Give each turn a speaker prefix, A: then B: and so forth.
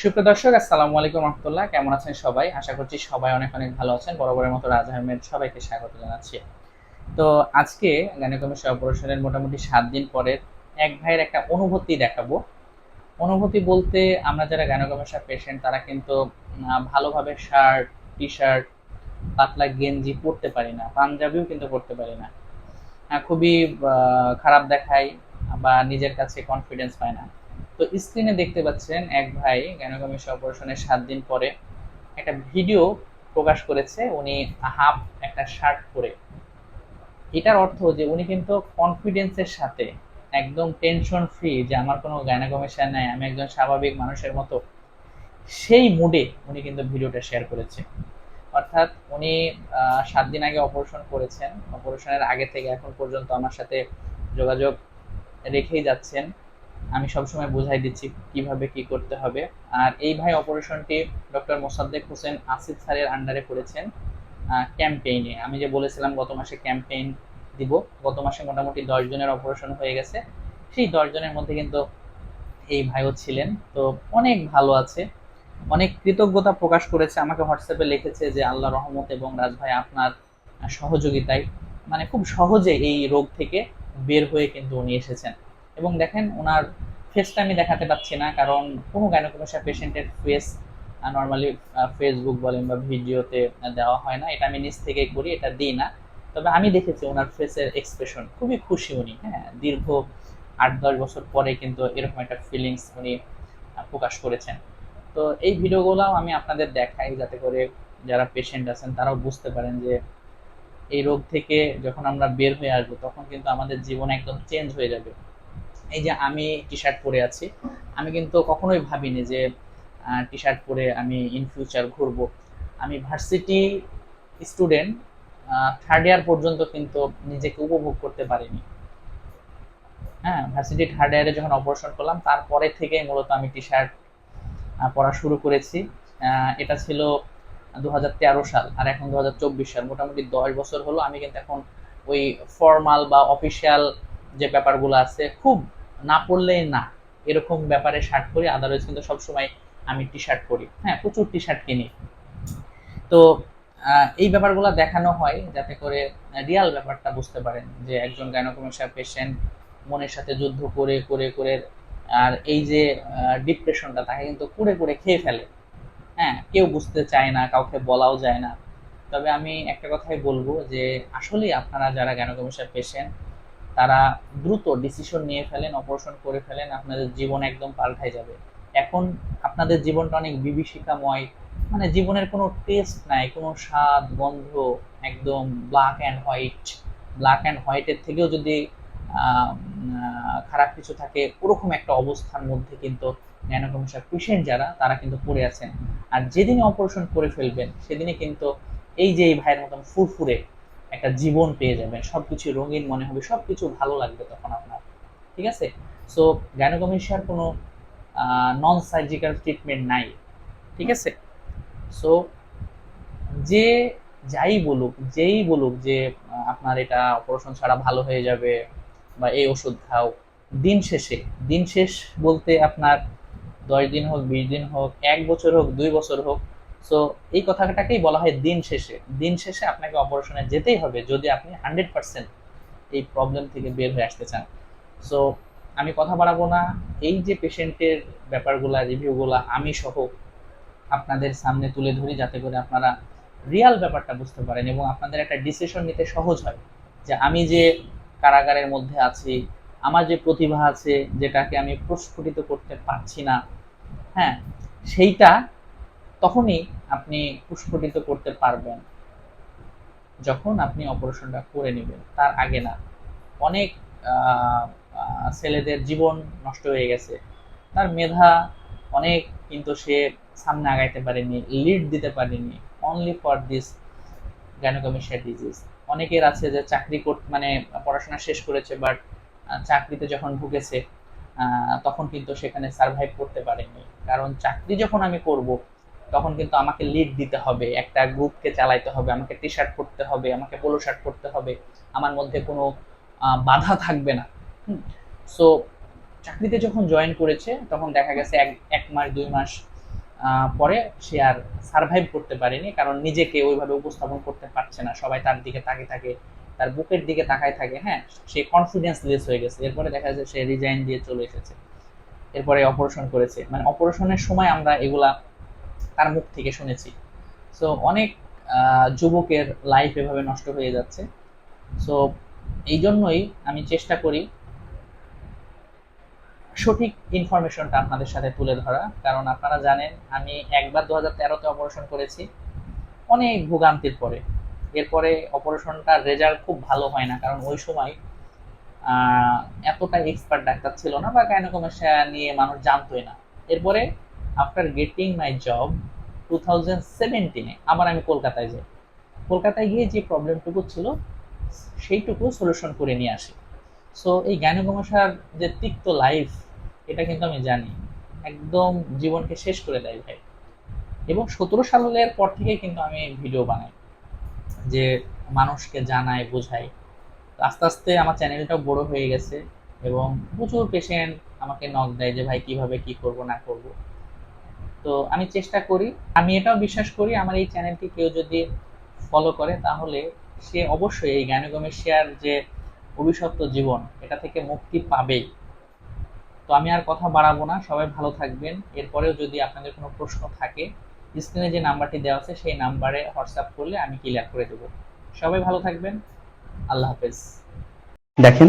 A: সুপ্রিয় দর্শক, আসসালামু আলাইকুম রহমতুল্লাহ। কেমন আছেন সবাই? আশা করছি সবাই অনেক অনেক ভালো আছেন। বরাবরের মতো রাজ আহমেদ সবাইকে স্বাগত জানাচ্ছি। তো আজকে গাইনোকমিশন অপারেশনের মোটামুটি সাত দিন পরের এক ভাইয়ের একটা অনুভূতি দেখাবো। অনুভূতি বলতে আমরা যারা গাইনোকমিশা পেশেন্ট তারা কিন্তু ভালোভাবে শার্ট টি শার্ট পাতলা গেঞ্জি পরতে পারি না, পাঞ্জাবিও কিন্তু পরতে পারি না। খুবই খারাপ দেখায় বা নিজের কাছে কনফিডেন্স পায় না। তো স্ক্রিনে দেখতে পাচ্ছেন এক ভাই গ্যানোকমিশা অপারেশনের সাত দিন পরে একটা ভিডিও প্রকাশ করেছে। উনি হাফ একটা শার্ট পরে। এটার অর্থ যে উনি কিন্তু কনফিডেন্সের সাথে, একদম টেনশন ফ্রি যে আমার কোনো গায়নাকমিশন নাই, আমি একজন স্বাভাবিক মানুষের মতো। সেই মুডে উনি কিন্তু ভিডিওটা শেয়ার করেছে। অর্থাৎ উনি সাত দিন আগে অপারেশন করেছেন। অপারেশনের আগে থেকে এখন পর্যন্ত আমার সাথে যোগাযোগ রেখেই যাচ্ছেন। আমি সবসময় বুঝাই দিচ্ছি কীভাবে কি করতে হবে। আর এই ভাই অপারেশনটি ডক্টর মোসাদ্দেক হোসেন আসিফ স্যারের আন্ডারে করেছেন ক্যাম্পেইনে আমি যে বলেছিলাম গত মাসে ক্যাম্পেইন দিব, গত মাসে মোটামুটি দশ জনের অপারেশন হয়ে গেছে। সেই দশ জনের মধ্যে কিন্তু এই ভাইও ছিলেন। তো অনেক ভালো আছে। অনেক কৃতজ্ঞতা প্রকাশ করেছে। আমাকে হোয়াটসঅ্যাপে লিখেছে যে, আল্লাহ রহমত এবং রাজ ভাই আপনার সহযোগিতায়। মানে খুব সহজে এই রোগ থেকে বের হয়ে কিন্তু উনি এসেছেন। এবং দেখেন ওনার ফেসটা আমি দেখাতে পাচ্ছি না, কারণ কোনো গাইনোকমিশা পেশেন্টের ফেস নর্মালি ফেসবুক বলেন বা ভিডিওতে দেওয়া হয় না। এটা আমি নিজ থেকেই করি, এটা দিই না। তবে আমি দেখেছি ওনার ফেসের এক্সপ্রেশন খুবই খুশি উনি হ্যাঁ। দীর্ঘ আট দশ বছর পরে কিন্তু এরকম একটা ফিলিংস উনি প্রকাশ করেছেন। তো এই ভিডিওগুলোও আমি আপনাদের দেখাই যাতে করে যারা পেশেন্ট আছেন, তারাও বুঝতে পারেন যে এই রোগ থেকে যখন আমরা বের হয়ে আসব, তখন কিন্তু আমাদের জীবন একদম চেঞ্জ হয়ে যাবে। এই যে আমি টি শার্ট পরে আছি, আমি কিন্তু কখনোই ভাবিনি যে টি শার্ট পরে আমি ইন ফিউচার ঘুরবো। আমি ভার্সিটি স্টুডেন্ট থার্ড ইয়ার পর্যন্ত কিন্তু নিজেকে উপভোগ করতে পারিনি। হ্যাঁ ভার্সিটি থার্ড ইয়ারে যখন অপারেশন করলাম, তারপরে থেকে মূলত আমি টি শার্ট পরা শুরু করেছি। এটা ছিল দু হাজার তেরো সাল, আর এখন দু হাজার চব্বিশ সাল। মোটামুটি দশ বছর হলো, আমি কিন্তু এখন ওই ফর্মাল বা অফিসিয়াল যে ব্যাপারগুলো আছে, খুব না পড়লেই না। এরকম ব্যাপারে শার্ট পরি আদারওয়াইজ কিন্তু সবসময় আমি টি শার্ট পরি। হ্যাঁ প্রচুর টি শার্ট কিনি। তো এই ব্যাপারগুলো দেখানো হয় যাতে করে রিয়াল ব্যাপারটা বুঝতে পারেন যে একজন গাইনোকমিশা পেশেন্ট মনের সাথে যুদ্ধ করে করে করে, আর এই যে ডিপ্রেশনটা তাকে কিন্তু কুড়ে কুড়ে খেয়ে ফেলে। হ্যাঁ কেউ বুঝতে চায় না, কাউকে বলাও যায় না। তবে আমি একটা কথাই বলব যে আসলেই আপনারা যারা গাইনোকমিশা পেশেন্ট তারা দ্রুত ডিসিশন নিয়ে ফেলেন অপারেশন করে ফেলেন, আপনাদের জীবন একদম পাল্টাই যাবে। এখন আপনাদের জীবনটা অনেক বিভীষিকাময় মানে জীবনের কোনো টেস্ট নাই, কোনো স্বাদ, গন্ধ একদম black and white black and হোয়াইটের থেকেও যদি খারাপ কিছু থাকে, ওরকম একটা অবস্থার মধ্যে কিন্তু ন্যানোকমিশা পেশেন্ট যারা, তারা কিন্তু পড়ে আছেন। আর যেদিনই অপারেশন করে ফেলবেন, সেদিনই কিন্তু এই যে এই ভাইয়ের মতন ফুরফুরে একটা জীবন পেয়ে যাবেন। সবকিছু রঙিন মনে হবে, সবকিছু ভালো লাগবে তখন আপনার। ঠিক আছে? সো গ্যানোকমিশার কোনো নন সার্জিক্যাল ট্রিটমেন্ট নাই। ঠিক আছে? সো যে যাই বলুক, যেই বলুক যে আপনার এটা অপারেশন ছাড়া ভালো হয়ে যাবে বা এই ওষুধ খাও, দিন শেষে, দিন শেষ বলতে আপনার দশ দিন হোক, বিশ দিন হোক, এক বছর হোক, দুই বছর হোক সো এই কথাটাকেই বলা হয় দিন শেষে। দিন শেষে আপনাকে অপারেশনে যেতেই হবে যদি আপনি হান্ড্রেড পার্সেন্ট এই প্রবলেম থেকে বের হয়ে আসতে চান। সো আমি কথা বাড়াবো না। এই যে পেশেন্টের ব্যাপারগুলা, রিভিউগুলা, আমি সহ আপনাদের সামনে তুলে ধরি যাতে করে আপনারা রিয়াল ব্যাপারটা বুঝতে পারেন এবং আপনাদের একটা ডিসিশন নিতে সহজ হয় যে আমি যে কারাগারের মধ্যে আছি, আমার যে প্রতিভা আছে, যেটাকে আমি প্রস্ফুটিত করতে পারছি না হ্যাঁ সেইটা তখনই আপনি প্রস্ফুটিত করতে পারবেন। যখন আপনি অপারেশনটা করে নেবেন, তার আগে না, অনেক ছেলেদের জীবন নষ্ট হয়ে গেছে। তার মেধা অনেক, কিন্তু সে সামনে আগাইতে পারেনি লিড দিতে পারেনি অনলি ফর দিস গ্যানোকমিশিয়া ডিজিজ অনেকের আছে যে চাকরি মানে পড়াশোনা শেষ করেছে বাট চাকরিতে যখন ঢুকেছে তখন কিন্তু সেখানে সার্ভাইভ করতে পারেনি। কারণ চাকরি যখন আমি করব তখন কিন্তু আমাকে লিড দিতে হবে, একটা গ্রুপকে চালাইতে হবে, আমাকে টি শার্ট পরতে হবে, আমাকে পোলো শার্ট পরতে হবে, আমার মধ্যে কোনো বাধা থাকবে না। সো চাকরিতে যখন জয়েন করেছে, তখন দেখা গেছে এক এক মাস, দুই মাস পরে সে আর সার্ভাইভ করতে পারেনি, কারণ নিজেকে ওইভাবে উপস্থাপন করতে পারছে না। সবাই তার দিকে তাকিয়ে থাকে, তার বুকের দিকে তাকায় থাকে হ্যাঁ সে কনফিডেন্স লেস হয়ে গেছে। এরপরে দেখা যাচ্ছে সে রিজাইন দিয়ে চলে এসেছে। এরপরে অপারেশন করেছে। মানে অপারেশনের সময় আমরা এগুলা তার মুখ থেকে শুনেছি। সো অনেক যুবকের লাইফ এভাবে নষ্ট হয়ে যাচ্ছে। সো এই জন্যই আমি চেষ্টা করি সঠিক ইনফরমেশনটা আপনাদের সাথে তুলে ধরা। কারণ আপনারা জানেন, আমি একবার দু হাজার তেরোতে অপারেশন করেছি, অনেক ভোগান্তির পরে। এরপরে অপারেশনটার রেজাল্ট খুব ভালো হয় না, কারণ ওই সময় এতটা এক্সপার্ট ডাক্তার ছিল না বা কেন গাইনোকমেশিয়া নিয়ে মানুষ জানতোই না। এরপরে after getting my job two thousand সেভেন্টিনে আবার আমি কলকাতায় যাই। কলকাতায় গিয়ে যে প্রবলেমটুকু ছিল, সেইটুকু সলিউশন করে নিয়ে আসি। সো এই গাইনোকমেশিয়ার যে তিক্ত লাইফ এটা কিন্তু আমি জানি। একদম জীবনকে শেষ করে দেয় ভাই। এবং সতেরো সালের পর থেকে কিন্তু আমি ভিডিও বানাই, যে মানুষকে জানাই বোঝাই আস্তে আস্তে আমার চ্যানেলটাও বড় হয়ে গেছে এবং প্রচুর পেশেন্ট আমাকে নক দেয় যে, ভাই, কীভাবে কি করব, না করব? তো আমি চেষ্টা করি, আমি এটাও বিশ্বাস করি, আমার এই চ্যানেলটি কেউ যদি ফলো করে তাহলে সে অবশ্যই এই গ্যানোগমেশিয়ার যে অভিশপ্ত জীবন, এটা থেকে মুক্তি পাবেই। তো আমি আর কথা বাড়াবো না, সবাই ভালো থাকবেন। এরপরেও যদি আপনাদের কোনো প্রশ্ন থাকে স্ক্রিনে যে নাম্বারটি দেওয়া আছে সেই নাম্বারে হোয়াটসঅ্যাপ করলে আমি ক্লিয়ার করে দেবো। সবাই ভালো থাকবেন। আল্লাহ হাফেজ।
B: দেখেন